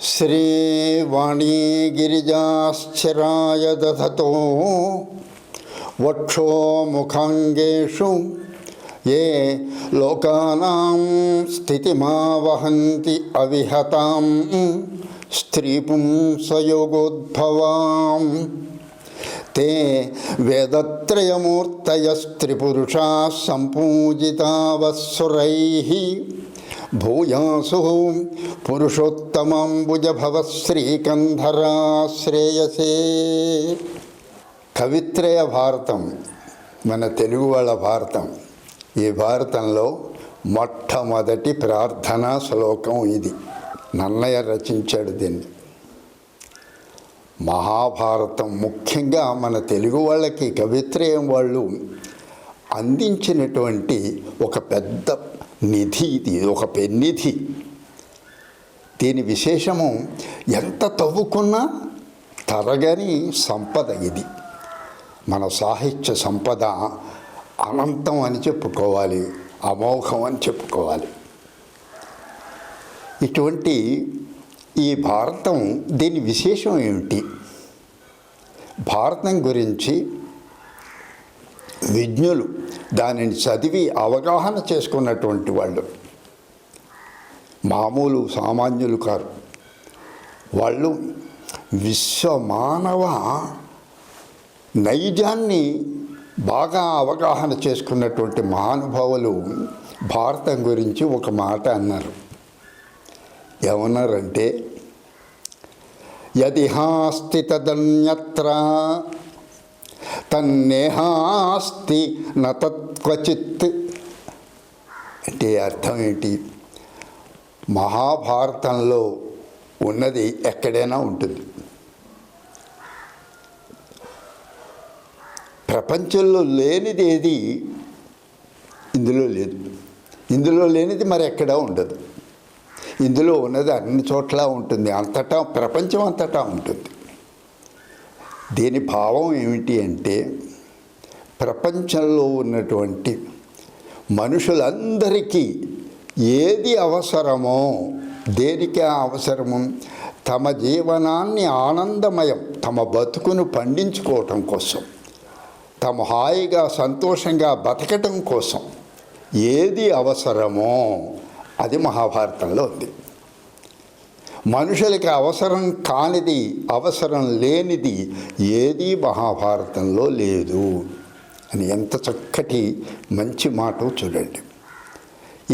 శ్రీవాణీ గిరిజాశ్చరాయ దధతో వక్షోముఖాంగేషు ఏ లోకానాం స్థితిమావహంతి అవిహతాం స్త్రీపుంసయోగోద్భవాం తే వేదత్రయమూర్తయస్త్రిపురుషాः సంపూజితావత్సురై భూయాసు పురుషోత్తమాంబుజభవశ్రీకంధరాశ్రేయసే కవిత్రయ భారతం మన తెలుగు వాళ్ళ భారతం. ఈ భారతంలో మొట్టమొదటి ప్రార్థనా శ్లోకం ఇది. నన్నయ్య రచించాడు దీన్ని. మహాభారతం ముఖ్యంగా మన తెలుగు వాళ్ళకి కవిత్రయం వాళ్ళు అందించినటువంటి ఒక పెద్ద నిధి ఇది ఒక పెన్నిధి. దీని విశేషము ఎంత తవ్వుకున్నా తరగని సంపద ఇది. మన సాహిత్య సంపద అనంతం అని చెప్పుకోవాలి అమోఘం అని చెప్పుకోవాలి. ఇటువంటి ఈ భారతం దీని విశేషం ఏమిటి? భారతం గురించి విజ్ఞులు దానిని చదివి అవగాహన చేసుకున్నటువంటి వాళ్ళు. మామూలు సామాన్యులు కారు. వాళ్ళు విశ్వమానవ నైజాన్ని బాగా అవగాహన చేసుకున్నటువంటి మహానుభావులు భారతం గురించి ఒక మాట అన్నారు. ఏమన్నారంటే యదిహాస్తి తదన్యత్ర తన్నేహాస్తి నతత్వచిత్ అంటే అర్థం ఏంటి? మహాభారతంలో ఉన్నది ఎక్కడైనా ఉంటుంది. ప్రపంచంలో లేనిది ఏది ఇందులో లేదు. ఇందులో లేనిది మరి ఎక్కడా ఉండదు. ఇందులో ఉన్నది అన్ని చోట్ల ఉంటుంది. అంతటా ప్రపంచం అంతటా ఉంటుంది. దీని భావం ఏమిటి అంటే ప్రపంచంలో ఉన్నటువంటి మనుషులందరికీ ఏది అవసరమో దేనికి అవసరము తమ జీవనాన్ని ఆనందమయం తమ బతుకును పండించుకోవటం కోసం తమ హాయిగా సంతోషంగా బతకటం కోసం ఏది అవసరమో అది మహాభారతంలో ఉంది. మనుషులకి అవసరం కానిది అవసరం లేనిది ఏది మహాభారతంలో లేదు. అని ఎంత చక్కటి మంచి మాట చూడండి.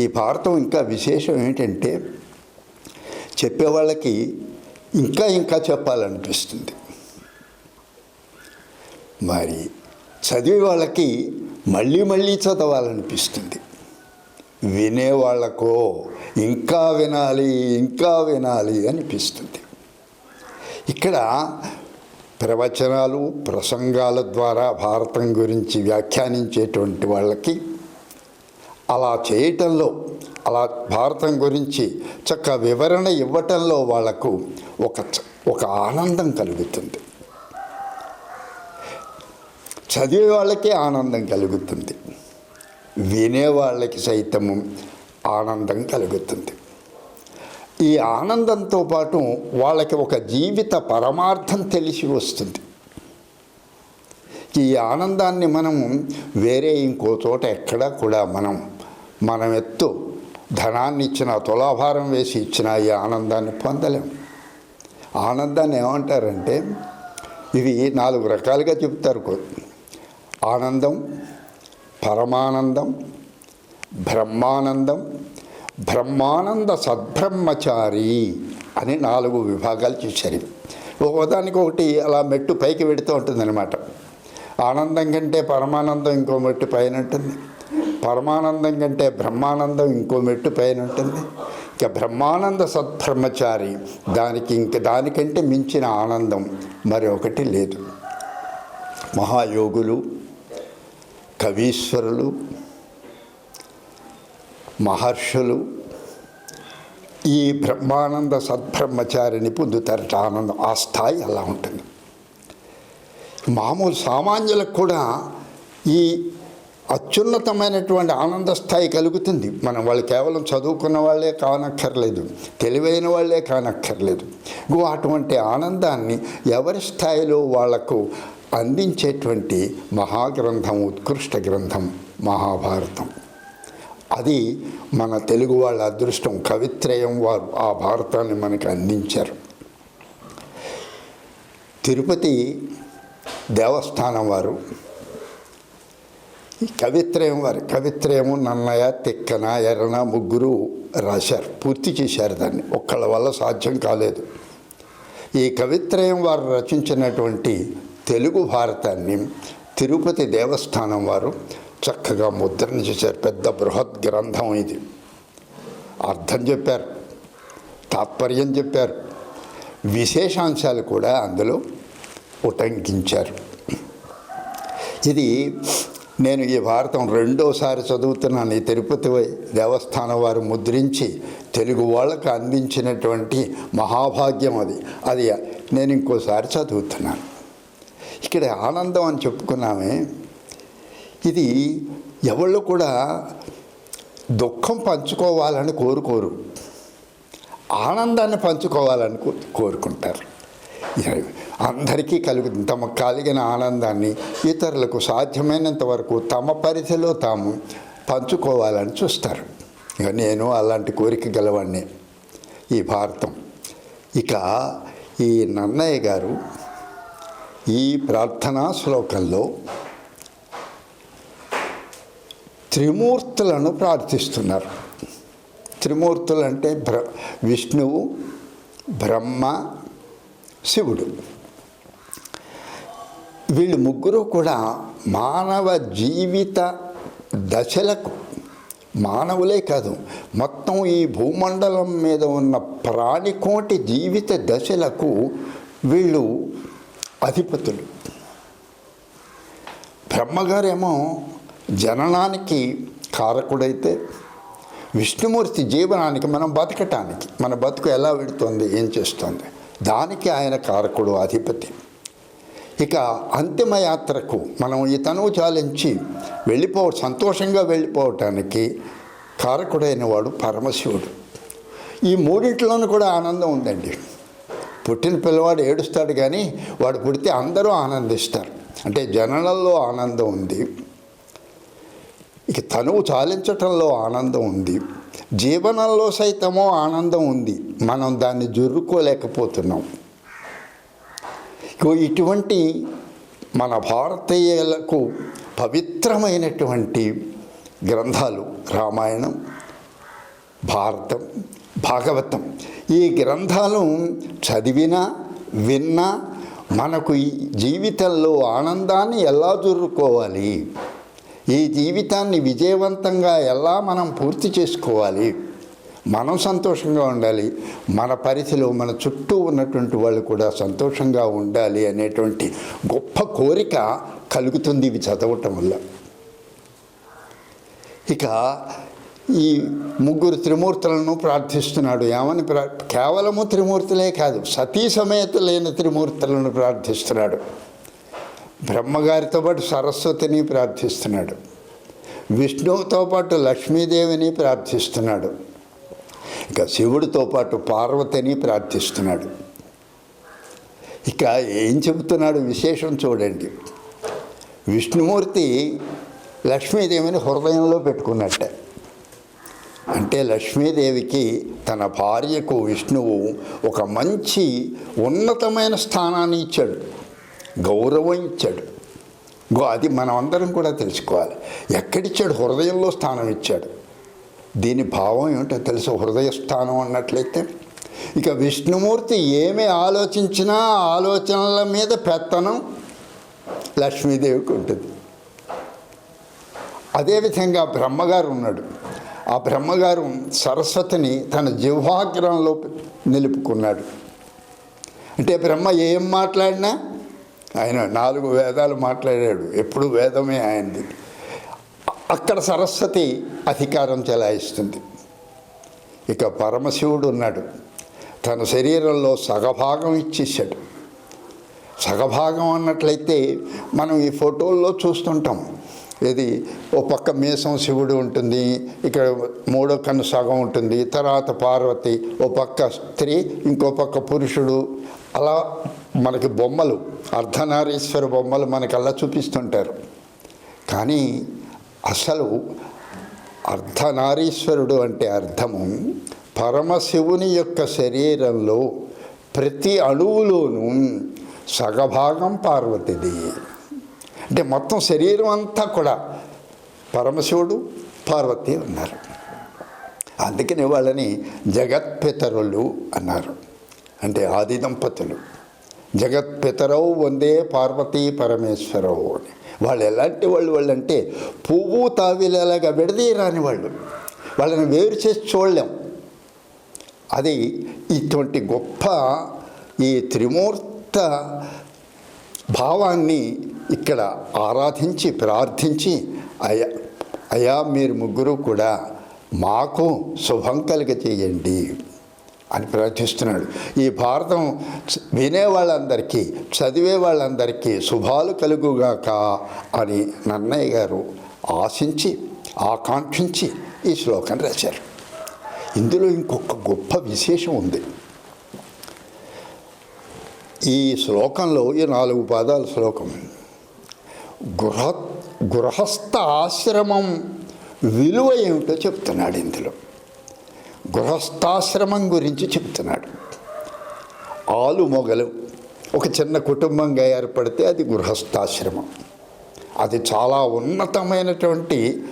ఈ భారతం ఇంకా విశేషం ఏంటంటే చెప్పేవాళ్ళకి ఇంకా ఇంకా చెప్పాలనిపిస్తుంది. మరి చదివే వాళ్ళకి మళ్ళీ మళ్ళీ చదవాలనిపిస్తుంది. వినేవాళ్ళకో ఇంకా వినాలి ఇంకా వినాలి అనిపిస్తుంది. ఇక్కడ ప్రవచనాలు ప్రసంగాల ద్వారా భారతం గురించి వ్యాఖ్యానించేటువంటి వాళ్ళకి అలా చేయటంలో అలా భారతం గురించి చక్క వివరణ ఇవ్వటంలో వాళ్ళకు ఒక ఒక ఆనందం కలుగుతుంది. చదివే వాళ్ళకే ఆనందం కలుగుతుంది. వినేవాళ్ళకి సైతము ఆనందం కలుగుతుంది. ఈ ఆనందంతో పాటు వాళ్ళకి ఒక జీవిత పరమార్థం తెలిసి వస్తుంది. ఈ ఆనందాన్ని మనం వేరే ఇంకో చోట ఎక్కడా కూడా మనం మనం ఎత్తు ధనాన్ని ఇచ్చిన తులాభారం వేసి ఇచ్చిన ఈ ఆనందాన్ని పొందలేం. ఆనందాన్ని ఏమంటారంటే ఇది నాలుగు రకాలుగా చెప్తారు. ఆనందం పరమానందం బ్రహ్మానందం బ్రహ్మానంద సద్బ్రహ్మచారి అని నాలుగు విభాగాలు చూశారు. ఒకదానికి ఒకటి అలా మెట్టు పైకి పెడుతూ ఉంటుందన్నమాట. ఆనందం కంటే పరమానందం ఇంకో మెట్టు పైన ఉంటుంది. పరమానందం కంటే బ్రహ్మానందం ఇంకో మెట్టు పైన ఉంటుంది. ఇక బ్రహ్మానంద సద్బ్రహ్మచారి దానికి ఇంక దానికంటే మించిన ఆనందం మరి ఒకటి లేదు. మహాయోగులు కవీశ్వరులు మహర్షులు ఈ బ్రహ్మానంద సద్బ్రహ్మచారిని పొందుతారట ఆనందం ఆ స్థాయి అలా ఉంటుంది. మామూలు సామాన్యులకు కూడా ఈ అత్యున్నతమైనటువంటి ఆనంద స్థాయి కలుగుతుంది. మనం వాళ్ళు కేవలం చదువుకున్న వాళ్ళే కానక్కర్లేదు తెలివైన వాళ్ళే కానక్కర్లేదు. అటువంటి ఆనందాన్ని ఎవరి స్థాయిలో వాళ్ళకు అందించేటువంటి మహాగ్రంథం ఉత్కృష్ట గ్రంథం మహాభారతం. అది మన తెలుగు వాళ్ళ అదృష్టం కవిత్రయం వారు ఆ భారతాన్ని మనకు అందించారు. తిరుపతి దేవస్థానం వారు ఈ కవిత్రయం వారు కవిత్రయము నన్నయ తిక్కన ఎర్రన ముగ్గురు రాశారు పూర్తి చేశారు దాన్ని. ఒక్కళ్ళ వల్ల సాధ్యం కాలేదు. ఈ కవిత్రయం వారు రచించినటువంటి తెలుగు భారతాన్ని తిరుపతి దేవస్థానం వారు చక్కగా ముద్రణ చేశారు. పెద్ద బృహత్ గ్రంథం ఇది. అర్థం చెప్పారు. తాత్పర్యం చెప్పారు. విశేషాంశాలు కూడా అందులో ఉటంకించారు. ఇది నేను ఈ భారతం రెండోసారి చదువుతున్నాను. ఈ తిరుపతి దేవస్థానం వారు ముద్రించి తెలుగు వాళ్ళకు అందించినటువంటి మహాభాగ్యం అది. అది నేను ఇంకోసారి చదువుతున్నాను. ఇక్కడ ఆనందం అని చెప్పుకున్నామే. ఇది ఎవళ్ళు కూడా దుఃఖం పంచుకోవాలని కోరుకోరు. ఆనందాన్ని పంచుకోవాలని కో- కోరుకుంటారు. అందరికీ కలుగుతుంది. తమ కలిగిన ఆనందాన్ని ఇతరులకు సాధ్యమైనంత వరకు తమ పరిధిలో తాము పంచుకోవాలని చూస్తారు. ఇక నేను అలాంటి కోరిక గలవాడిని ఈ భారతం. ఇక ఈ నన్నయ్య గారు ఈ ప్రార్థనా శ్లోకంలో త్రిమూర్తులను ప్రార్థిస్తున్నారు. త్రిమూర్తులు అంటే బ్ర విష్ణువు బ్రహ్మ శివుడు. వీళ్ళు ముగ్గురు కూడా మానవ జీవిత దశలకు మానవులే కాదు మొత్తం ఈ భూమండలం మీద ఉన్న ప్రాణికోటి జీవిత దశలకు వీళ్ళు అధిపతులు. బ్రహ్మగారేమో జననానికి కారకుడైతే విష్ణుమూర్తి జీవనానికి మనం బతకటానికి మన బతుకు ఎలా వెడుతుంది ఏం చేస్తుంది దానికి ఆయన కారకుడు అధిపతి. ఇక అంతిమ యాత్రకు మనం ఈ తనువు చాలించి వెళ్ళిపో సంతోషంగా వెళ్ళిపోవటానికి కారకుడైన వాడు పరమశివుడు. ఈ మూడింటిలోనూ కూడా ఆనందం ఉందండి. పుట్టిన పిల్లవాడు ఏడుస్తాడు కానీ వాడు పుడితే అందరూ ఆనందిస్తారు. అంటే జననంలో ఆనందం ఉంది. ఇక తనువు చాలించటంలో ఆనందం ఉంది. జీవనంలో సైతమో ఆనందం ఉంది. మనం దాన్ని జుర్రుకోలేకపోతున్నాం. ఇగో ఇటువంటి మన భారతీయులకు పవిత్రమైనటువంటి గ్రంథాలు రామాయణం భారతం భాగవతం ఈ గ్రంథాలు చదివినా విన్నా మనకు ఈ జీవితంలో ఆనందాన్ని ఎలా జుర్రుకోవాలి ఈ జీవితాన్ని విజయవంతంగా ఎలా మనం పూర్తి చేసుకోవాలి? మనం సంతోషంగా ఉండాలి మన పరిధిలో మన చుట్టూ ఉన్నటువంటి వాళ్ళు కూడా సంతోషంగా ఉండాలి అనేటువంటి గొప్ప కోరిక కలుగుతుంది ఇవి చదవటం వల్ల. ఇక ఈ ముగ్గురు త్రిమూర్తులను ప్రార్థిస్తున్నాడు. ఏమని ప్రా కేవలము త్రిమూర్తులే కాదు సతీ సమేతలైన త్రిమూర్తులను ప్రార్థిస్తున్నాడు. బ్రహ్మగారితో పాటు సరస్వతిని ప్రార్థిస్తున్నాడు. విష్ణువుతో పాటు లక్ష్మీదేవిని ప్రార్థిస్తున్నాడు. ఇక శివుడితో పాటు పార్వతిని ప్రార్థిస్తున్నాడు. ఇక ఏం చెబుతున్నాడు విశేషం చూడండి. విష్ణుమూర్తి లక్ష్మీదేవిని హృదయంలో పెట్టుకున్నట్టే. అంటే లక్ష్మీదేవికి తన భార్యకు విష్ణువు ఒక మంచి ఉన్నతమైన స్థానాన్ని ఇచ్చాడు గౌరవం ఇచ్చాడు. గో అది మనం అందరం కూడా తెలుసుకోవాలి. ఎక్కడిచ్చాడు? హృదయంలో స్థానం ఇచ్చాడు. దీని భావం ఏమిటో తెలుసు? హృదయ స్థానం అన్నట్లయితే ఇక విష్ణుమూర్తి ఏమి ఆలోచించినా ఆలోచనల మీద పెత్తనం లక్ష్మీదేవికి ఉంటుంది. అదేవిధంగా బ్రహ్మగారు ఉన్నాడు. ఆ బ్రహ్మగారు సరస్వతిని తన జిహ్వాగ్రంలో నిలుపుకున్నాడు. అంటే బ్రహ్మ ఏం మాట్లాడినా ఆయన నాలుగు వేదాలు మాట్లాడాడు. ఎప్పుడు వేదమే ఆయనది. అక్కడ సరస్వతి అధికారం చెలాయిస్తుంది. ఇక పరమశివుడు ఉన్నాడు. తన శరీరంలో సగభాగం ఇచ్చేసాడు సగభాగం అన్నట్లయితే మనం ఈ ఫోటోల్లో చూస్తుంటాం. ఇది ఓ పక్క మీసం శివుడు ఉంటుంది ఇక్కడ మూడో కన్ను సగం ఉంటుంది తర్వాత పార్వతి ఓ పక్క స్త్రీ ఇంకో పక్క పురుషుడు. అలా మనకి బొమ్మలు అర్ధనారీశ్వర బొమ్మలు మనకి అలా చూపిస్తుంటారు. కానీ అసలు అర్ధనారీశ్వరుడు అంటే అర్థము పరమశివుని యొక్క శరీరంలో ప్రతి అణువులోనూ సగభాగం పార్వతిది. అంటే మొత్తం శరీరం అంతా కూడా పరమశివుడు పార్వతి ఉన్నారు. అందుకని వాళ్ళని జగత్పితరులు అన్నారు. అంటే ఆది దంపతులు. జగత్పితరవు వందే పార్వతీ పరమేశ్వరవు అని. వాళ్ళు ఎలాంటి వాళ్ళు వాళ్ళు అంటే పువ్వు తావిలేలాగా విడదీయరాని వాళ్ళు. వాళ్ళని వేరు చేసి చూడలేం. అది ఇటువంటి గొప్ప ఈ త్రిమూర్త భావాన్ని ఇక్కడ ఆరాధించి ప్రార్థించి అయా అయా మీరు ముగ్గురు కూడా మాకు శుభం కలుగ చేయండి అని ప్రార్థిస్తున్నాడు. ఈ భారతం వినే వాళ్ళందరికీ చదివే వాళ్ళందరికీ శుభాలు కలుగుగాక అని నన్నయ్య గారు ఆశించి ఆకాంక్షించి ఈ శ్లోకం రాశారు. ఇందులో ఇంకొక గొప్ప విశేషం ఉంది. ఈ శ్లోకంలో ఈ నాలుగు పాదాల శ్లోకం గృహ గృహస్థ ఆశ్రమం విలువ ఏమిటో చెప్తున్నాడు ఇందులో. గృహస్థాశ్రమం గురించి చెప్తున్నాడు. ఆలు మొగలు. ఒక చిన్న కుటుంబంగా ఏర్పడితే అది గృహస్థాశ్రమం. అది చాలా ఉన్నతమైనటువంటి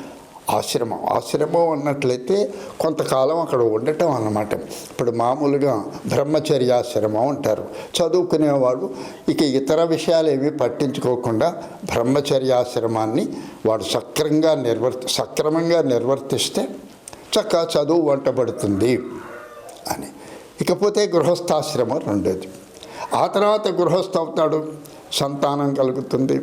ఆశ్రమం. ఆశ్రమం అన్నట్లయితే కొంతకాలం అక్కడ ఉండటం అన్నమాట. ఇప్పుడు మామూలుగా బ్రహ్మచర్యాశ్రమం అంటారు. చదువుకునేవాడు ఇక ఇతర విషయాలు ఏమీ పట్టించుకోకుండా బ్రహ్మచర్యాశ్రమాన్ని వాడు సక్రంగా నిర్వర్తి సక్రమంగా నిర్వర్తిస్తే చక్కగా చదువు వంటబడుతుంది అని. ఇకపోతే గృహస్థాశ్రమం రెండోది. ఆ తర్వాత గృహస్థ అవుతాడు సంతానం కలుగుతుంది.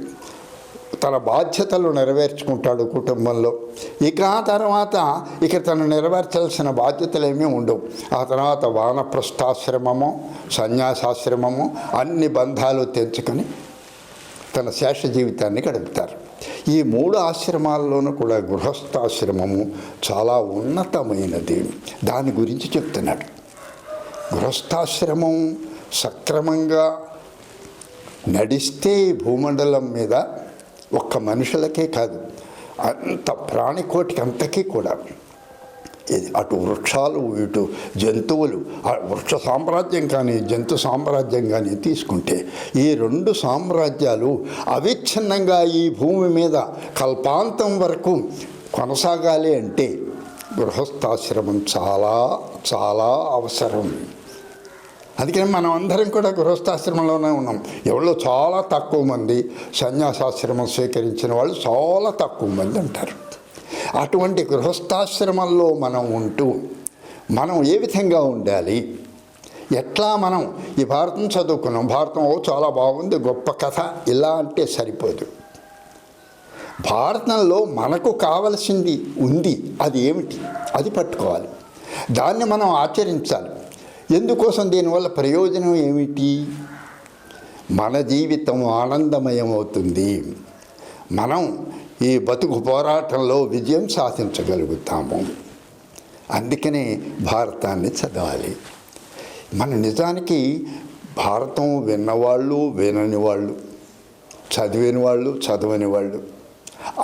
తన బాధ్యతలు నెరవేర్చుకుంటాడు కుటుంబంలో. ఇక ఆ తర్వాత ఇక తను నెరవేర్చాల్సిన బాధ్యతలు ఏమీ ఉండవు. ఆ తర్వాత వానప్రస్థాశ్రమము సన్యాసాశ్రమము అన్ని బంధాలు తెంచుకొని తన శేష జీవితాన్ని గడుపుతారు. ఈ మూడు ఆశ్రమాల్లోనూ కూడా గృహస్థాశ్రమము చాలా ఉన్నతమైనది. దాని గురించి చెప్తున్నాడు. గృహస్థాశ్రమం సక్రమంగా నడిస్తే భూమండలం మీద ఒక్క మనుషులకే కాదు అంత ప్రాణికోటికి అంతకీ కూడా. ఇది అటు వృక్షాలు ఇటు జంతువులు ఆ వృక్ష సామ్రాజ్యం కానీ జంతు సామ్రాజ్యం కానీ తీసుకుంటే ఈ రెండు సామ్రాజ్యాలు అవిచ్ఛిన్నంగా ఈ భూమి మీద కల్పాంతం వరకు కొనసాగాలి అంటే గృహస్థాశ్రమం చాలా చాలా అవసరం. అందుకని మనం అందరం కూడా గృహస్థాశ్రమంలోనే ఉన్నాం. ఎవరో చాలా తక్కువ మంది సన్యాసాశ్రమం స్వీకరించిన వాళ్ళు చాలా తక్కువ మంది ఉంటారు అటువంటి గృహస్థాశ్రమంలో మనం ఉంటూ మనం ఏ విధంగా ఉండాలి? ఎట్లా మనం ఈ భారతం చదువుకున్నాం? భారతం ఓ చాలా బాగుంది గొప్ప కథ ఇలా అంటే సరిపోదు. భారతంలో మనకు కావలసింది ఉంది అది ఏమిటి? అది పట్టుకోవాలి. దాన్ని మనం ఆచరించాలి. ఎందుకోసం దీనివల్ల ప్రయోజనం ఏమిటి? మన జీవితం ఆనందమయం అవుతుంది మనం ఈ బతుకు పోరాటంలో విజయం సాధించగలుగుతాము. అందుకనే భారతాన్ని చదవాలి. మన నిజానికి భారతం విన్నవాళ్ళు వినని వాళ్ళు చదివిన వాళ్ళు చదవని వాళ్ళు.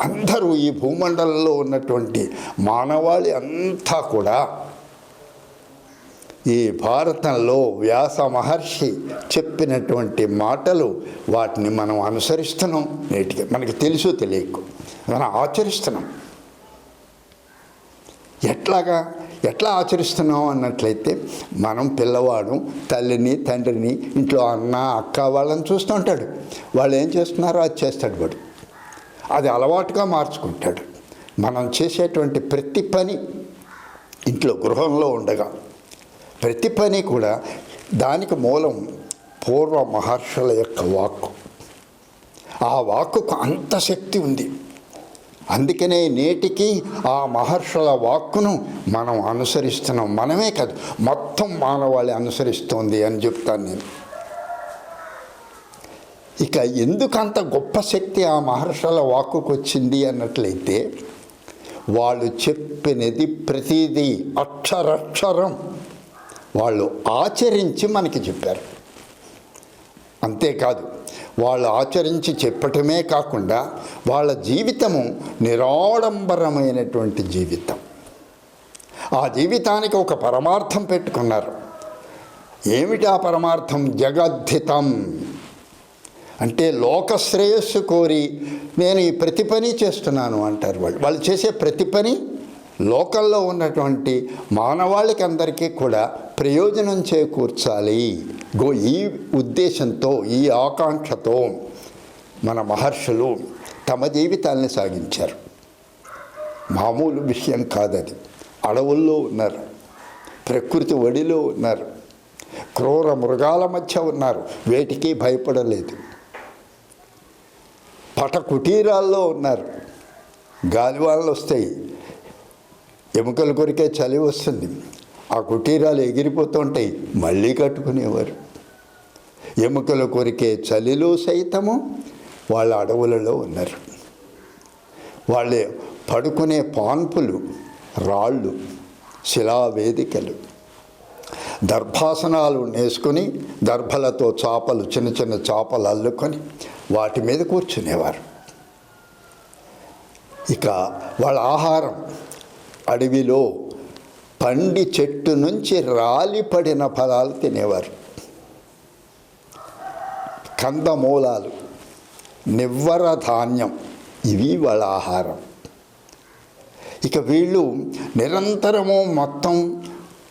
అందరూ ఈ భూమండలంలో ఉన్నటువంటి మానవాళి అంతా కూడా ఈ భారతంలో వ్యాస మహర్షి చెప్పినటువంటి మాటలు వాటిని మనం అనుసరిస్తున్నాం. నేటికి మనకి తెలుసు తెలియకు. మనం ఆచరిస్తున్నాం. ఎట్లాగా ఎట్లా ఆచరిస్తున్నాం అన్నట్లయితే మనం పిల్లవాడు తల్లిని తండ్రిని ఇంట్లో అన్న అక్క వాళ్ళని చూస్తూ ఉంటాడు. వాళ్ళు ఏం చేస్తున్నారో అది చేస్తాడు వాడు. అది అలవాటుగా మార్చుకుంటాడు. మనం చేసేటువంటి ప్రతి పని ఇంట్లో గృహంలో ఉండగా ప్రతి పని కూడా దానికి మూలం పూర్వ మహర్షుల యొక్క వాక్కు. ఆ వాక్కుకు అంత శక్తి ఉంది. అందుకనే నేటికి ఆ మహర్షుల వాక్కును మనం అనుసరిస్తున్నాం. మనమే కాదు మొత్తం మానవాళి అనుసరిస్తోంది అని చెప్తాను నేను. ఇక ఎందుకంత గొప్ప శక్తి ఆ మహర్షుల వాక్కుకు వచ్చింది అన్నట్లయితే వాళ్ళు చెప్పినది ప్రతిదీ అక్షరక్షరం. వాళ్ళు ఆచరించి మనకి చెప్పారు. అంతేకాదు వాళ్ళు ఆచరించి చెప్పటమే కాకుండా వాళ్ళ జీవితము నిరాడంబరమైనటువంటి జీవితం. ఆ జీవితానికి ఒక పరమార్థం పెట్టుకున్నారు. ఏమిటి ఆ పరమార్థం? జగద్ధితం. అంటే లోక శ్రేయస్సు కోరి నేను ఈ ప్రతి పని చేస్తున్నాను అంటారు వాళ్ళు. వాళ్ళు చేసే ప్రతి పని లోకల్లో ఉన్నటువంటి మానవాళికి అందరికీ కూడా ప్రయోజనం చేకూర్చాలి. గో ఈ ఉద్దేశంతో ఈ ఆకాంక్షతో మన మహర్షులు తమ జీవితాల్ని సాగించారు. మామూలు విషయం కాదది. అడవుల్లో ఉన్నారు. ప్రకృతి ఒడిలో ఉన్నారు. క్రూర మృగాల మధ్య ఉన్నారు. వేటికి భయపడలేదు. పట కుటీరాల్లో ఉన్నారు. గాలివానలు వస్తాయి. ఎముకల కొరికే చలి వస్తుంది. ఆ కుటీరాలు ఎగిరిపోతుంటాయి మళ్ళీ కట్టుకునేవారు. ఎముకల కొరికే చలిలో సైతము వాళ్ళ అడవులలో ఉన్నారు. వాళ్ళే పడుకునే పాన్పులు రాళ్ళు శిలావేదికలు. దర్భాసనాలు నేసుకొని దర్భలతో చాపలు చిన్న చిన్న చాపలు అల్లుకొని వాటి మీద కూర్చునేవారు. ఇక వాళ్ళ ఆహారం అడవిలో పండి చెట్టు నుంచి రాలిపడిన ఫలాలు తినేవారు. కందమూలాలు నివ్వర ధాన్యం ఇవి వాళ్ళ ఆహారం. ఇక వీళ్ళు నిరంతరము మొత్తం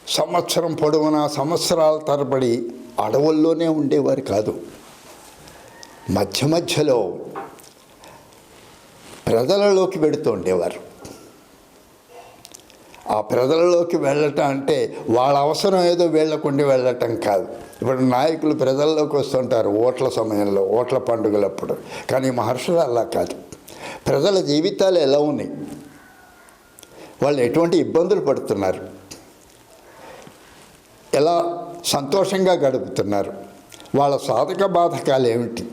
సంవత్సరం పొడవునా సంవత్సరాల తరబడి అడవుల్లోనే ఉండేవారు కాదు. మధ్య మధ్యలో ప్రజలలోకి పెడుతూ ఉండేవారు. ఆ ప్రజలలోకి వెళ్ళటం అంటే వాళ్ళ అవసరం ఏదో వీళ్ళకుండి వెళ్ళటం కాదు. ఇప్పుడు నాయకులు ప్రజల్లోకి వస్తుంటారు ఓట్ల సమయంలో ఓట్ల పండుగలప్పుడు. కానీ మహర్షులు అలా కాదు. ప్రజల జీవితాలు ఎలా ఉన్నాయి? వాళ్ళు ఎటువంటి ఇబ్బందులు పడుతున్నారు? ఎలా సంతోషంగా గడుపుతున్నారు? వాళ్ళ సాధక బాధకాలు ఏమిటి?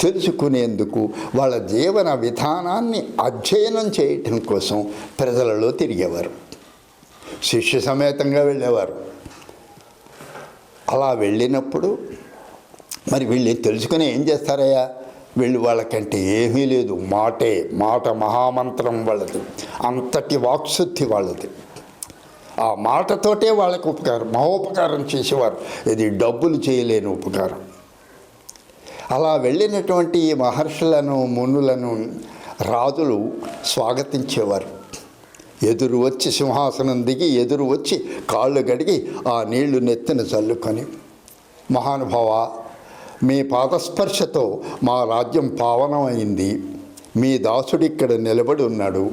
తెలుసుకునేందుకు వాళ్ళ జీవన విధానాన్ని అధ్యయనం చేయటం కోసం ప్రజలలో తిరిగేవారు. శిష్య సమేతంగా వెళ్ళేవారు. అలా వెళ్ళినప్పుడు మరి వీళ్ళు తెలుసుకుని ఏం చేస్తారయ్యా? వీళ్ళు వాళ్ళకంటే ఏమీ లేదు. మాటే మాట మహామంత్రం వాళ్ళది. అంతటి వాక్శుద్ధి వాళ్ళది. ఆ మాటతోటే వాళ్ళకు ఉపకారం మహోపకారం చేసేవారు. ఇది డబ్బులు చేయలేని ఉపకారం. అలా వెళ్ళినటువంటి ఈ మహర్షులను మునులను రాజులు స్వాగతించేవారు. ఎదురు వచ్చి సింహాసనం దిగి ఎదురు వచ్చి కాళ్ళు గడిగి ఆ నీళ్ళు నెత్తిన చల్లుకొని మహానుభావ మీ పాదస్పర్శతో మా రాజ్యం పావనమైంది. మీ దాసుడు ఇక్కడ నిలబడి ఉన్నాడు.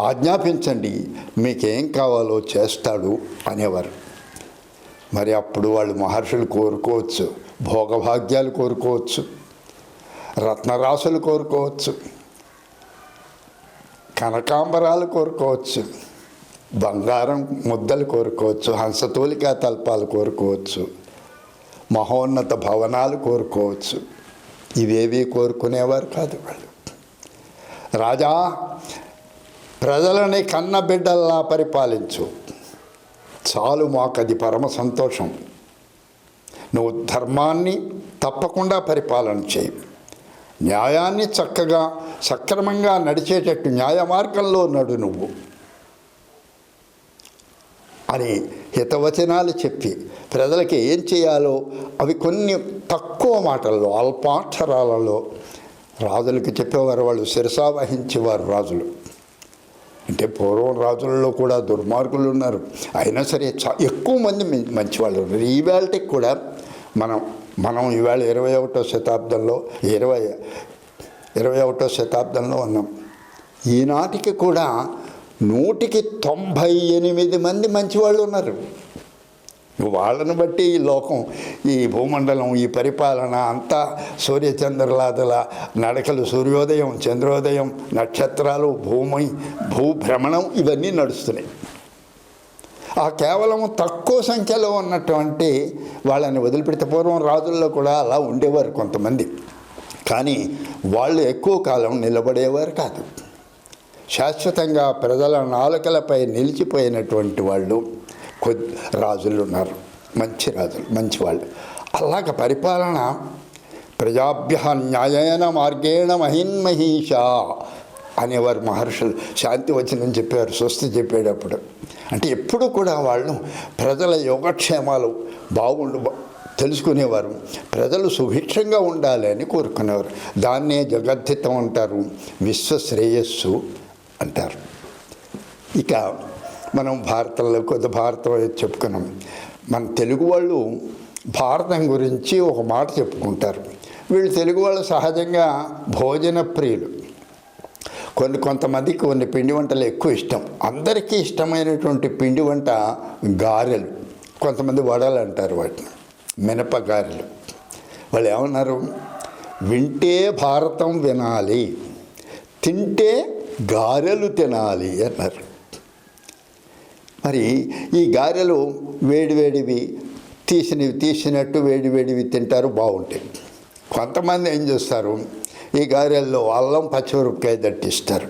ఆజ్ఞాపించండి మీకేం కావాలో చేస్తాడు అనేవారు. మరి అప్పుడు వాళ్ళు మహర్షులు కోరుకోవచ్చు భోగభాగ్యాలు కోరుకోవచ్చు రత్నరాశులు కోరుకోవచ్చు. కనకాంబరాలు కోరుకోవచ్చు బంగారం ముద్దలు కోరుకోవచ్చు హంసతూలికా తల్పాలు కోరుకోవచ్చు మహోన్నత భవనాలు కోరుకోవచ్చు. ఇవేవి కోరుకునేవారు కాదు వాళ్ళు. రాజా ప్రజలని కన్న బిడ్డల్లా పరిపాలించు. చాలు మాకు అది పరమ సంతోషం. నువ్వు ధర్మాన్ని తప్పకుండా పరిపాలన చేయి. న్యాయాన్ని చక్కగా సక్రమంగా నడిచేటట్టు న్యాయ మార్గంలో నడు నువ్వు. అని హితవచనాలు చెప్పి ప్రజలకి ఏం చేయాలో అవి కొన్ని తక్కువ మాటల్లో అల్పాక్షరాలలో రాజులకు చెప్పేవారు వాళ్ళు శిరసా వహించేవారు రాజులు. అంటే పూర్వం రాజులలో కూడా దుర్మార్గులు ఉన్నారు. అయినా సరే చా ఎక్కువ మంది మంచివాళ్ళు ఉన్నారు. కూడా మనం మనం ఇవాళ ఇరవై ఒకటో శతాబ్దంలో ఇరవై ఇరవై ఒకటో శతాబ్దంలో ఉన్నాం. ఈనాటికి కూడా నూటికి తొంభై ఎనిమిది మంది మంచివాళ్ళు ఉన్నారు. వాళ్ళని బట్టి ఈ లోకం ఈ భూమండలం ఈ పరిపాలన అంతా సూర్యచంద్రలాదల నడకలు సూర్యోదయం చంద్రోదయం నక్షత్రాలు భూమి భూభ్రమణం ఇవన్నీ నడుస్తున్నాయి. ఆ కేవలం తక్కువ సంఖ్యలో ఉన్నటువంటి వాళ్ళని వదిలిపెడితే పూర్వం రాజుల్లో కూడా అలా ఉండేవారు కొంతమంది. కానీ వాళ్ళు ఎక్కువ కాలం నిలబడేవారు కాదు. శాశ్వతంగా ప్రజల నాలుకలపై నిలిచిపోయినటువంటి వాళ్ళు కొద్ది రాజులు ఉన్నారు. మంచి రాజులు మంచి వాళ్ళు. అలాగ పరిపాలన ప్రజాభ్య న్యాయన మార్గేణ మహిన్మహీష. అనేవారు మహర్షులు శాంతి వచనం చెప్పారు స్వస్తి చెప్పేటప్పుడు. అంటే ఎప్పుడు కూడా వాళ్ళు ప్రజల యోగక్షేమాలు బాగుండు తెలుసుకునేవారు. ప్రజలు సుభిక్షంగా ఉండాలి అని కోరుకునేవారు. దాన్నే జగద్ధితం అంటారు విశ్వశ్రేయస్సు అంటారు. ఇక మనం భారతంలో కొద్ది భారతం చెప్పుకున్నాం. మన తెలుగు వాళ్ళు భారతం గురించి ఒక మాట చెప్పుకుంటారు. వీళ్ళు తెలుగు వాళ్ళు సహజంగా భోజన ప్రియులు. కొన్ని కొంతమందికి కొన్ని పిండి వంటలు ఎక్కువ ఇష్టం. అందరికీ ఇష్టమైనటువంటి పిండి వంట గారెలు. కొంతమంది వడలు అంటారు వాటిని. మినప గారెలు. వాళ్ళు ఏమన్నారు? వింటే భారతం వినాలి తింటే గారెలు తినాలి అన్నారు. మరి ఈ గారెలు వేడివేడివి తీసినవి తీసినట్టు వేడివేడివి తింటారు బాగుంటాయి. కొంతమంది ఏం చేస్తారు? ఈ గారెల్లో అల్లం పచ్చిమిరపకాయ దట్టిస్తారు.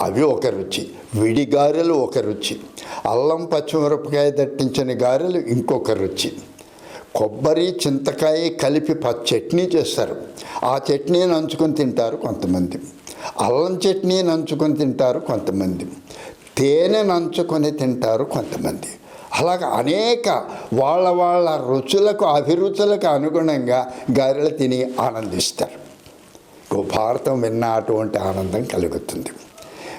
అవి ఒక రుచి విడి గారెలు ఒక రుచి. అల్లం పచ్చిమిరపకాయ దట్టించిన గారెలు ఇంకొక రుచి. కొబ్బరి చింతకాయ కలిపి చట్నీ చేస్తారు. ఆ చట్నీ నంచుకొని తింటారు కొంతమంది. అల్లం చట్నీ నంచుకొని తింటారు కొంతమంది. తేనె నంచుకొని తింటారు కొంతమంది. అలాగ అనేక వాళ్ళ వాళ్ళ రుచులకు అభిరుచులకు అనుగుణంగా గారెలు తిని ఆనందిస్తారు. ఓ భారతం విన్న అటువంటి ఆనందం కలుగుతుంది.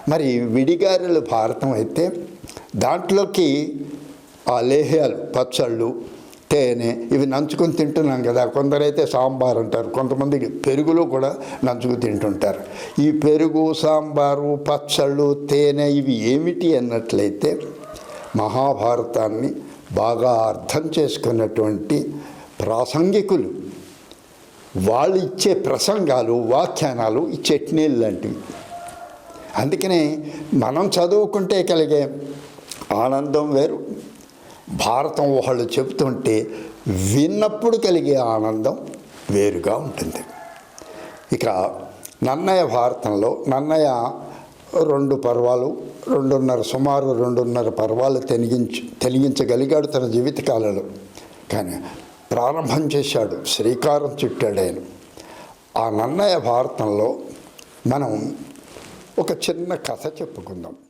మరి విడిగారెలు భారతం అయితే దాంట్లోకి ఆ లేహ్యాలు పచ్చళ్ళు తేనె ఇవి నంచుకొని తింటున్నాం కదా. కొందరైతే సాంబార్ అంటారు. కొంతమంది పెరుగులో కూడా నంచుకు తింటుంటారు. ఈ పెరుగు సాంబారు పచ్చళ్ళు తేనె ఇవి ఏమిటి అన్నట్లయితే మహాభారతాన్ని బాగా అర్థం చేసుకున్నటువంటి ప్రాసంగికులు వాళ్ళు ఇచ్చే ప్రసంగాలు వాఖ్యానాలు ఈ చట్నీలు లాంటివి. అందుకనే మనం చదువుకుంటే కలిగే ఆనందం వేరు. భారతం వాళ్ళు చెబుతుంటే విన్నప్పుడు కలిగే ఆనందం వేరుగా ఉంటుంది. ఇక నన్నయ్య భారతంలో నన్నయ్య రెండు పర్వాలు రెండున్నర సుమారు రెండున్నర పర్వాలు తెలిగించ తెలిగించగలిగాడు తన జీవితకాలంలో. కానీ ప్రారంభం చేశాడు. శ్రీకారం చుట్టాడు ఆయన. ఆ నన్నయ్య భారతంలో మనం ఒక చిన్న కథ చెప్పుకుందాం.